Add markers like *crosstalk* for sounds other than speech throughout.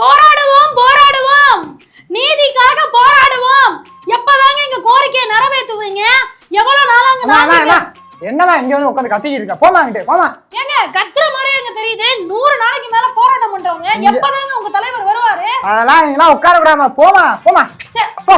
போராடுவோம் போராடுவோம். நீதிக்காக போராடுவோம். எப்பதாங்க எங்க கோரிக்கையை நிறைவேத்துவீங்க எவ்வளவு நாளாங்க அம்மா. என்னம்மா இங்க வந்து உட்காந்து கத்திக்கிட்டு இருக்க? போமா அங்கிட்டு போமா ஏங்க கத்துற மாதிரி எனக்கு தெரியுது? நூறு நாளைக்கு மேல போராட்டம் பண்றவங்க. எப்பதாங்க உங்க தலைவர் வருவாரு? அதெல்லாம் இங்கெல்லாம் உட்கார விடாம போமா போமா போ.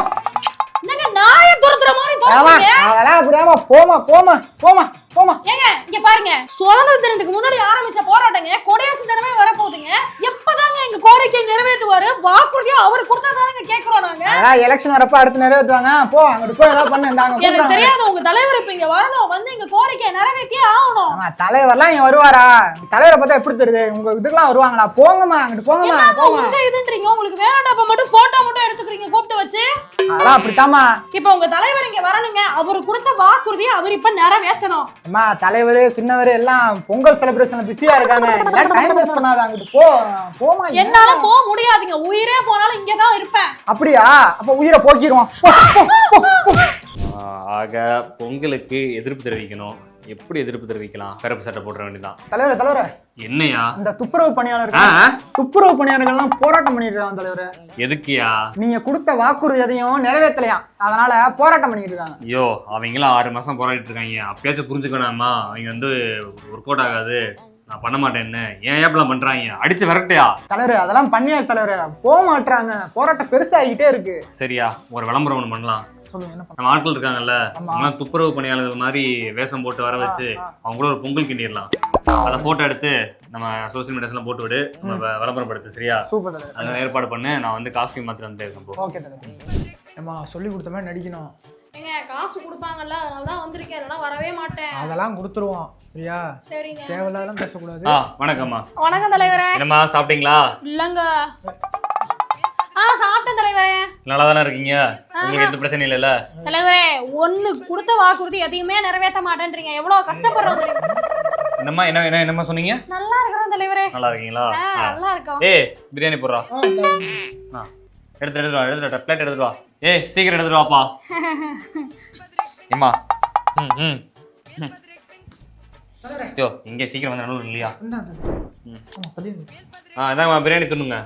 என்னங்க நாயை துரத்துற மாதிரி துரத்துறீங்க? அதெல்லாம் அப்படியாமா போமா போமா போமா போமா ஏங்க இங்க பாருங்க. சுதந்திர தினத்துக்கு முன்னாடி ஆரம்பிச்ச போராட்டங்க கொடியரசு தினமே வரப்போகுதுங்க. எப்பதாங்க எங்க கோரிக்கை நிறைவேற்றுவாரு? வாக்குறுதியா அவர் கொடுத்தா தானங்க கேக்குறோம் நாங்க. அதான் எலெக்ஷன் வரப்ப அடுத்து நிறைவேற்றுவாங்க. போ அங்கிட்டு போய் ஏதாவது பண்ணு இந்தாங்க எனக்கு. தெரியாது உங்க தலைவர் இப்ப இங்க வரணும் வந்து எங்க கோரிக்கையை நிறைவேற்றியே ஆகணும். தலைவர்லாம் இங்க வருவாரா? தலைவரை பார்த்தா எப்படி தெரியுது? உங்க இதுக்கெல்லாம் வருவாங்களா? போங்கம்மா அங்கிட்டு போங்கம்மா போங்க உங்க இதுன்றீங்க? உங்களுக்கு வேணாட்டப்ப மட்டும் போட்டோ மட்டும் எடுத்துக்கிறீங்க கூப்பிட்டு வச்சு. அதெல்லாம் அப்படித்தாம்மா. இப்ப உங்க தலைவர் இங்க வரணுங்க. அவர் கொடுத்த வாக்குறுதியை அவர் இப்ப நிறைவேற்றணும். அம்மா தலைவர் சின்னவர் எல்லாம் பொங்கல் செலிப்ரேஷன்ல பிஸியா இருக்காங்க. டைம் வேஸ்ட் *laughs* பண்ணாத அங்கிட்டு போ போமா என்னால போக முடியாதுங்க. உயிரே போனாலும் இங்கதான் இருப்பேன். அப்படியா? அப்ப உயிரை போக்கிடுவோம். *laughs* ஆக பொங்கலுக்கு எதிர்ப்பு தெரிவிக்கணும். எப்படி எதிர்ப்பு தெரிவிக்கலாம்? கருப்பு சட்டை போட்டுற வேண்டியதான் தலைவரே தலைவரே. என்னையா? இந்த துப்புரவு ஆ பணியாளர்கள் துப்புரவு பணியாளர்கள்லாம் போராட்டம் பண்ணிட்டு இருக்காங்க தலைவரே. எதுக்குயா? நீங்க கொடுத்த வாக்குறுதி எதையும் நிறைவேற்றலையாம் அதனால போராட்டம் பண்ணிட்டு இருக்காங்க ஐயோ அவங்களாம் ஆறு மாசம் போராடிட்டு இருக்காங்க அப்பயாச்சும் புரிஞ்சுக்கணுமா அவங்க வந்து ஒர்க் அவுட் ஆகாது. நான் பண்ண மாட்டேன்னு ஏன் ஏப்பெல்லாம் பண்றாங்க? அடிச்சு விரட்டையா? தலைவரே அதெல்லாம் பண்ணியாச்சு தலைவரே. போக மாட்டாங்க போராட்டம் பெருசாகிட்டே இருக்கு. சரியா ஒரு விளம்பரம் ஒன்று பண்ணலாம். சொல்லுங்க என்ன நம்ம ஆட்கள் இருக்காங்கல்ல. அவங்களாம் துப்புரவு பணியாளர்கள் மாதிரி வேஷம் போட்டு வர வச்சு ஆ, ஆ. அவங்க கூட ஒரு பொங்கல் கிண்டிடலாம். அதை போட்டோ எடுத்து நம்ம சோசியல் மீடியாஸ்லாம் போட்டு விடு. நம்ம விளம்பரப்படுத்து சரியா? சூப்பர் தலைவர். அதனால ஏற்பாடு பண்ணு. நான் வந்து காஸ்டியூம் மாத்திரம் வந்து இருக்கேன் போ ஓகே தலைவர். சொல்லி கொடுத்த மாதிரி நடிக்கணும். காசு கொடுப்பாங்கல்ல அதனால தான் வந்திருக்கேன். இல்லைன்னா வரவே மாட்டேன். அதெல்லாம் கொடுத்துருவோம் சரியா? சரிங்க. தேவையில்லாதான் பேசக்கூடாது. ஆ வணக்கம்மா. வணக்கம் தலைவரே. என்னம்மா சாப்பிட்டீங்களா? இல்லங்க. ஆ சாப்பிட்டேன் தலைவரே. நல்லா தானே இருக்கீங்க உங்களுக்கு எந்த பிரச்சனையும் இல்லைல்ல? தலைவரே ஒண்ணு கொடுத்த வாக்குறுதி எதையுமே நிறைவேற்ற மாட்டேன்றீங்க. எவ்வளவு கஷ்டப்படுறோம்? என்னம்மா என்ன என்ன என்னம்மா சொன்னீங்க? நல்லா இருக்கிறோம் தலைவரே. நல்லா இருக்கீங்களா? ஆ. நல்லா இருக்கோம். ஏய் பிரியாணி போடுறா. ஆ எடுத்து எடுத்துட்டு வா எடுத்துட்டு வா பிளேட் எடுத்துட்டு வா. ஏய் சீக்கிரம் எடுத்துட்டு வாப்பா. ஏம்மா ம் ம். ஐயோ இங்கே சீக்கிரம் வந்து நடுவில் இல்லையா. ஆ இதாங்கம்மா பிரியாணி துண்ணுங்க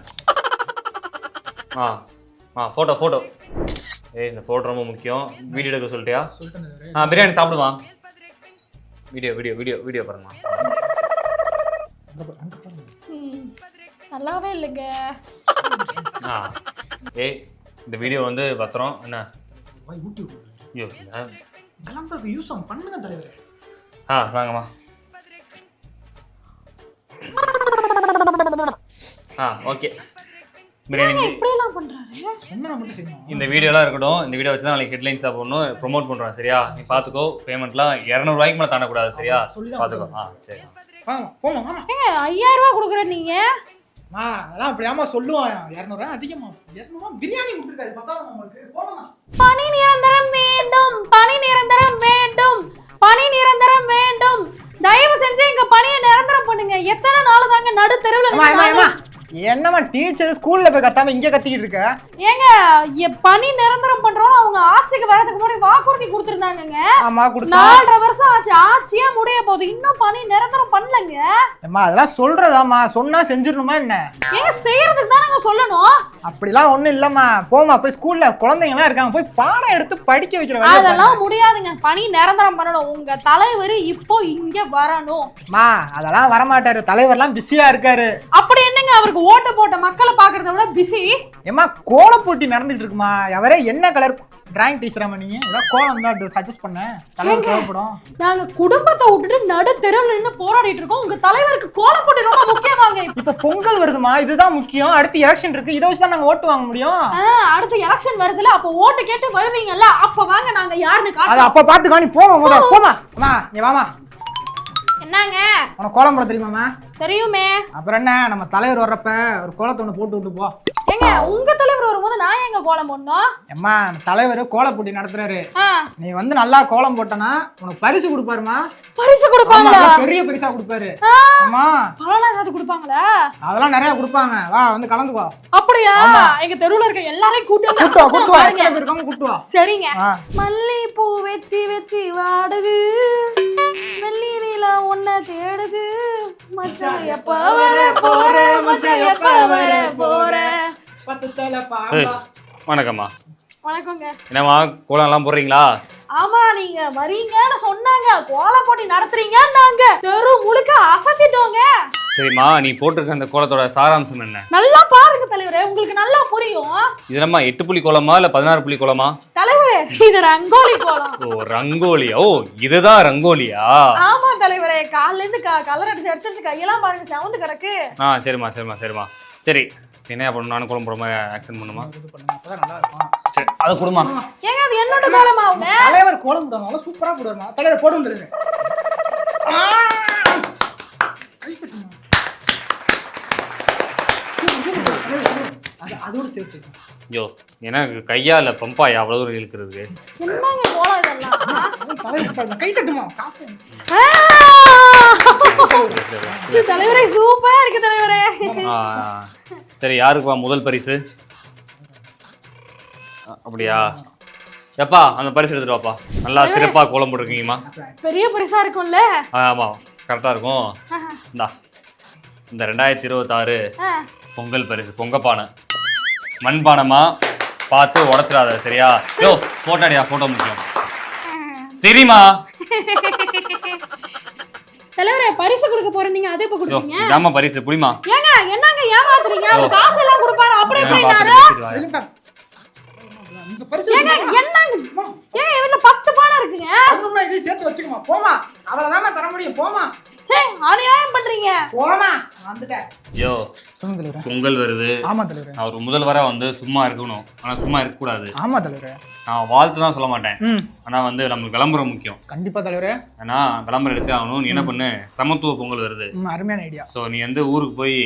ஆ ஆ ஃபோட்டோ ஃபோட்டோ ஏய் இந்த ஃபோட்டோ ரொம்ப முக்கியம். வீடியோ எடுக்க சொல்லிட்டியா. ஆ பிரியாணி சாப்பிடுவான் வீடியோ வீடியோ வீடியோ வீடியோ பாருங்கம்மா அங்க பாரு, அங்க பாருங்க. ம், நல்லாவே இல்லைங்க. ஆ ஏய் இந்த வீடியோ வந்து பத்திரம். என்ன? விடு. ஐயோ? கிளம்புறது யூஸ் ஆகும். பண்ணுங்க தலைவரே. ஆ வாங்கம்மா. ஆ ஓகே பிரியாணி இப்படி எல்லாம் பண்றாரு? சொன்னா மட்டும் செய்யணும் இந்த வீடியோலாம் இருக்கட்டும் இந்த வீடியோ வச்சு தான் நாளைக்கு ஹெட்லைன்ஸாக போடணும். ப்ரோமோட் பண்ணுறோம் சரியா? நீ பார்த்துக்கோ பேமெண்ட்லாம் இரநூறுவாய்க்கு மேலே தாண்டக்கூடாது சரியா? பார்த்துக்கோ. ஆ சரி. போமா ஏங்க ஐயாயிரம் ரூபாய் கொடுக்குற நீங்க? மா அதெல்லாம் அப்படியாம சொல்லுவான். இரநூறுவா அதிகமா. இரநூறுவா பிரியாணி கொடுத்துருக்காரு. பத்தாயிரம் உங்களுக்கு. போனமா பணி நிரந்தரம் வேண்டும். பணி நிரந்தரம் வேண்டும். பணி நிரந்தரம் வேண்டும். தயவு செஞ்சு எங்க பணியை நிரந்தரம் பண்ணுங்க. எத்தனை நாள் தாங்க நடு தெருவில் என்னம்மா டீச்சர் ஸ்கூல்ல போய் கத்தாம இங்க கத்திக்கிட்டு இருக்க? ஏங்க பணி நிரந்தரம் பண்றோம் அவங்க ஆட்சிக்கு வரதுக்கு முன்னாடி வாக்குறுதி கொடுத்துருந்தாங்கங்க. ஆமா கொடுத்தா. நாலரை வருஷம் ஆச்சு ஆட்சியே முடிய போகுது. இன்னும் பணி நிரந்தரம் பண்ணலங்க. அம்மா அதெல்லாம் சொல்றதாம்மா. சொன்னா செஞ்சிடணுமா என்ன? ஏங்க செய்யறதுக்கு தான் நாங்க சொல்லணும். அப்படிலாம் ஒண்ணும் இல்லம்மா. போமா போய் ஸ்கூல்ல குழந்தைங்க எல்லாம் இருக்காங்க போய் பாடம் எடுத்து படிக்க வைக்கிற. அதெல்லாம் முடியாதுங்க. பணி நிரந்தரம் பண்ணணும். உங்க தலைவர் இப்போ இங்க வரணும். அம்மா அதெல்லாம் வரமாட்டாரு. தலைவர்லாம் பிஸியா இருக்காரு. அப்படி என்னங்க அவருக்கு ஓட்டு போட்ட மக்களை பாக்குறத விட பிஸி ஏம்மா கோல போட்டி நடந்துட்டு இருக்குமா? அவரே என்ன கலர் டிராயிங் டீச்சராமா நீங்க ஏதாவது கோலம் தான் சஜஸ்ட் பண்ண. தலைவர் தேவைப்படும் நாங்க குடும்பத்தை விட்டுட்டு நடு தெருவில் நின்று போராடிட்டு இருக்கோம். உங்க தலைவருக்கு கோலம் போட்டு ரொம்ப முக்கியமாங்க. இப்ப பொங்கல் வருதுமா இதுதான் முக்கியம். அடுத்து எலெக்ஷன் இருக்கு. இதை வச்சு தான் நாங்க ஓட்டு வாங்க முடியும். அடுத்து எலெக்ஷன் வருதுல அப்ப ஓட்டு கேட்டு வருவீங்கல்ல. அப்ப வாங்க நாங்க யாருன்னு அது காட்டுறோம் அப்ப பாத்துக்கோ நீ போமா போமா அம்மா நீ வாமா என்னங்க? உனக்கு கோலம் போட தெரியுமாம்மா? தெரியுமே. அப்புறம் என்ன நம்ம தலைவர் வர்றப்ப ஒரு கோலத்தை ஒன்று போட்டு விட்டு போ. ஏங்க உங்க தலைவர் வரும்போது நான் எங்க கோலம் போடணும்? அம்மா தலைவர் கோல போட்டி நடத்துறாரு. நீ வந்து நல்லா கோலம் போட்டனா உனக்கு பரிசு கொடுப்பாருமா? பரிசு கொடுப்பாங்களா? பெரிய பரிசா கொடுப்பாரு. ஆமா. பழம் ஏதாவது கொடுப்பாங்களா? அதெல்லாம் நிறைய கொடுப்பாங்க. வா வந்து கலந்துக்கோ. அப்படியா? எங்க தெருவுல இருக்க எல்லாரையும் கூட்டி கூட்டு வா கூட்டு வா இருக்காங்க கூட்டு வா சரிங்க. ஆ. மல்லிப்பூ வச்சு வச்சு வாடுது. வெள்ளி நிலா உன்னை தேடுது. மச்சான் எப்ப வர போற மச்சான் எப்ப வர போற பத்து தலை ஏய், பாம்பா வணக்கம்மா. வணக்கங்க என்னம்மா கோலம் எல்லாம் போடுறீங்களா? ஆமா நீங்க வரீங்கன்னு சொன்னாங்க. கோல போட்டி நடத்துறீங்கன்னாங்க. தெரு முழுக்க அசத்திட்டோங்க. சரிம்மா நீ போட்டிருக்க அந்த கோலத்தோட சாராம்சம் என்ன? நல்லா பாருங்க தலைவரே உங்களுக்கு நல்லா புரியும். இது என்னம்மா எட்டு புள்ளி கோலமா இல்ல பதினாறு புள்ளி கோலமா? தலைவரே இது ரங்கோலி கோலம். ஓ ரங்கோலியா? ஓ இதுதான் ரங்கோலியா? ஆமா தலைவரே காலைல இருந்து க- கலர் அடிச்சு அடிச்சு கையெல்லாம் பாருங்க செவந்து கிடக்கு. ஆ சரிம்மா சரிம்மா சரிம்மா. சரி என்ன பண்ணணும்? நானும் கோலம் போட மாதிரி ஆக்ஷன் பண்ணுமா? இது பண்ணுங்க அப்பதான் நல்லா இருக்கும். சரி அதை கொடுமா ஏங்க அது என்னோட கோலமா தலைவர் கோலம் போடுவாங்க சூப்பரா போடுவாங்க தலைவர் போட்டு வந்துருங்க ஆ! கை தட்டுமா. சூப்பர், சூப்பர், தலைவர், தலைவர். அது- அதோட சேர்த்து ஐயோ எனக்கு கையா இல்ல பம்பாயா அவ்வளவு தூரம் இழுக்கிறது. என்னங்க கோலம் இதெல்லாம்? தலைவர் பாருங்க. கை தட்டுமா? காசு தலைவரே சூப்பரா இருக்கு தலைவரே. சரி யாருக்குப்பா முதல் பரிசு? அப்படியா? எப்பா அந்த பரிசு எடுத்துட்டு வாப்பா. நல்லா சிறப்பா கோலம் போட்டிருக்கீங்கம்மா. பெரிய பரிசா இருக்கும்ல? ஆமா கரெக்டா இருக்கும். இந்தா இந்த ரெண்டாயிரத்தி இருபத்தாறு. பொங்கல் பரிசு பொங்கப்பானை. மண்பானமா பார்த்து உடச்சிடாத சரியா? யோ போட்டோ அடியா போட்டோ முக்கியம் சரிம்மா தலைவரே பரிசு கொடுக்க போறேன். நீங்க அதே இப்ப கொடுப்பீங்க? இதாம்மா பரிசு புடிமா? ஏங்க என்னங்க ஏமாத்துறீங்க? அவர் காசு எல்லாம் கொடுப்பாரு அப்படி ஏன் எப்படினாரு. இந்த பரிசு ஏங்க என்னங்க? ஏங்க பானை இருக்குங்க. சேர்த்து வச்சுக்கமா. போமா. அவ்வளவுதான் தர முடியும். போமா. சே அநியாயம் பண்றீங்க. போமா. வந்துட்டேன் யோ சொல்லுங்க தலைவர். பொங்கல் வருது. ஆமா தலைவர். நான் ஒரு முதல்வரா வந்து சும்மா இருக்கணும். ஆனா சும்மா இருக்கக்கூடாது. ஆமா தலைவர். நான் வாழ்த்து தான் சொல்ல மாட்டேன். ஆனா வந்து நம்மளுக்கு விளம்பரம் முக்கியம். கண்டிப்பா தலைவர். ஏன்னா விளம்பரம் எடுத்து ஆகணும். நீ என்ன பண்ணு? சமத்துவ பொங்கல் வருது. அருமையான ஐடியா ஸோ நீ வந்து ஊருக்கு போய்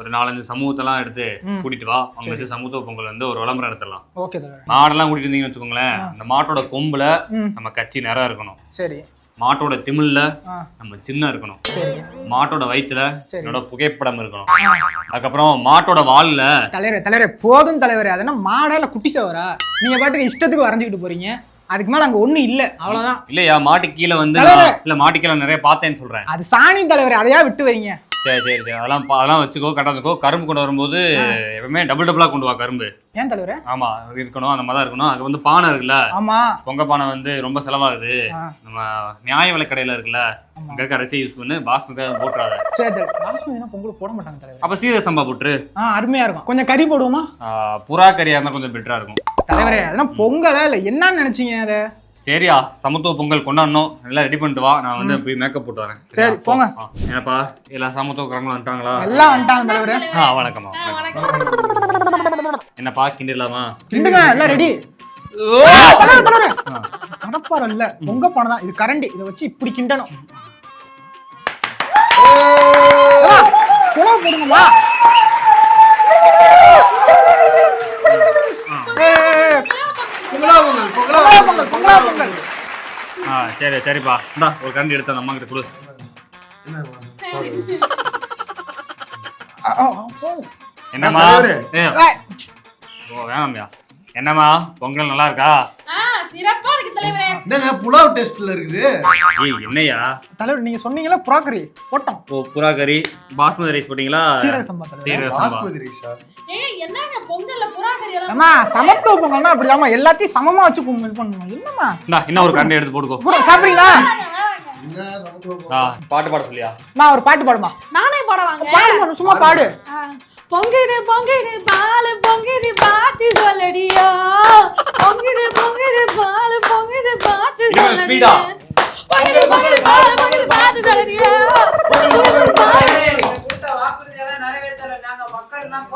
ஒரு நாலஞ்சு சமூகத்தெல்லாம் எடுத்து. கூட்டிட்டு வா. அவங்க வச்சு சமத்துவ பொங்கல் வந்து ஒரு விளம்பரம் எடுத்துடலாம் ஓகே தலைவர். மாடெல்லாம் கூட்டிட்டு இருந்தீங்கன்னு வச்சுக்கோங்களேன். அந்த மாட்டோட கொம்புல நம்ம கட்சி நிறம் இருக்கணும். சரி. மாட்டோட திமில்ல ஆ. நம்ம சின்ன இருக்கணும். மாட்டோட வயித்துல சரி. என்னோட புகைப்படம் இருக்கணும். அதுக்கப்புறம் மாட்டோட வால்ல. தலைவரே தலைவரே போதும் தலைவரே. அதெல்லாம் மாடா இல்ல குட்டி சவரா? நீங்க பாட்டுக்கு இஷ்டத்துக்கு வரைஞ்சுக்கிட்டு போறீங்க. அதுக்கு மேல அங்க ஒண்ணும் இல்ல. அவ்வளவுதான். இல்லையா? மாட்டு கீழே வந்து இல்ல மாட்டு கீழே நிறைய பார்த்தேன்னு சொல்றேன். அது சாணி தலைவரே. அதையா விட்டு வைங்க. சரி சரி சரி. அதெல்லாம் பா- அதெல்லாம் வச்சுக்கோ கரெக்டாக வச்சுக்கோ. கரும்பு கொண்டு வரும்போது எப்பவுமே டபுள் டபுளா கொண்டு வா கரும்பு. ஏன் தலைவரே? ஆமா இருக்கணும் அந்த மாதிரி தான் இருக்கணும். அங்க வந்து பானை இருக்குல்ல? ஆமா. பொங்க பானை வந்து ரொம்ப செலவாகுது. ஆ. நம்ம நியாய விலை கடையில இருக்குல்ல? அங்க இருக்க அரிசி யூஸ் பண்ணு. பாஸ்மதி அதை போட்டுறாத. சரி தலைவர். பாஸ்மதினா பொங்கல் போட மாட்டாங்க தலைவர். அப்ப சீரக சம்பா போட்டுரு. ஆ அருமையா இருக்கும். கொஞ்சம் கறி போடுவோமா? ஆ, புறா கறியா இருந்தா கொஞ்சம் பெட்டரா இருக்கும். தலைவரே அதெல்லாம் பொங்கலா இல்ல? என்னன்னு நினைச்சீங்க அதை? சரியா சமத்துவ பொங்கல் கொண்டாடணும். எல்லாம் ரெடி பண்ணிட்டு வா. நான் வந்து போய் மேக்கப் போட்டு வரேன்? சரி, போங்க. ஆ, என்னப்பா? எல்லா சமத்துவக்காரங்களும் வந்துட்டாங்களா? எல்லாம் வந்துட்டாங்க தலைவரே. ஆ வணக்கம்மா வணக்கம். என்னப்பா கிண்டிடலாமா? கிண்டுங்க எல்லாம் ரெடி கடப்பாரம் இல்ல பொங்க பானை தான். இது கரண்டி இதை வச்சு இப்படி கிண்டணும். போடுங்கம்மா ஏய், பொங்கலா பொங்கல் பொங்கலா பொங்கலா பொங்கல் பொங்கலா பொங்கல் ஆ சரி சரிப்பா. இந்தா ஒரு கரண்டி எடுத்து அந்த அம்மா கிட்ட கொடு. ஆ, ஆ, ஆ, போதும். என்னம்மா. ஏய், ஓ வேணாம்யா. என்னம்மா? பொங்கல் நல்லா இருக்கா? ஆ சிறப்பா இருக்கு தலைவரே. என்னங்க புலாவ் டேஸ்ட்ல இருக்குது? ஏய் என்னய்யா தலைவர் நீங்க சொன்னீங்களா? ப்ராக்கரி போட்டோம். ஓ புறா கறி பாஸ்மதி ரைஸ் போட்டீங்களா? சீரக சம்பா தலைவர். சீரக சம்பா. பாஸ்மதி ரைஸா? ஏய் என்னங்க பொங்கல்ல புறா கறி எல்லாம் அம்மா சமத்துவ பொங்கல்னா அப்படிதாம்மா எல்லாத்தையும் சமமா வச்சு பொங்கல் இது பண்ணணும்? என்னம்மா? இந்தா இன்னும் ஒரு கரண்டி எடுத்து போட்டுக்கோ. கூட சாப்பிடுறீங்களா? ஆ பாட்டு பாட சொல்லியா? அம்மா ஒரு பாட்டு பாடுமா? நானே பாடவாங்க. பாடுமா சும்மா பாடு. பொங்குது பொங்குது பாலு பொங்குது பாத்து சொல்லடியா. பொங்குது பாத்து இன்னும்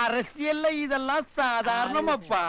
அரசியல்ல இதெல்லாம் சாதாரணமாப்பா.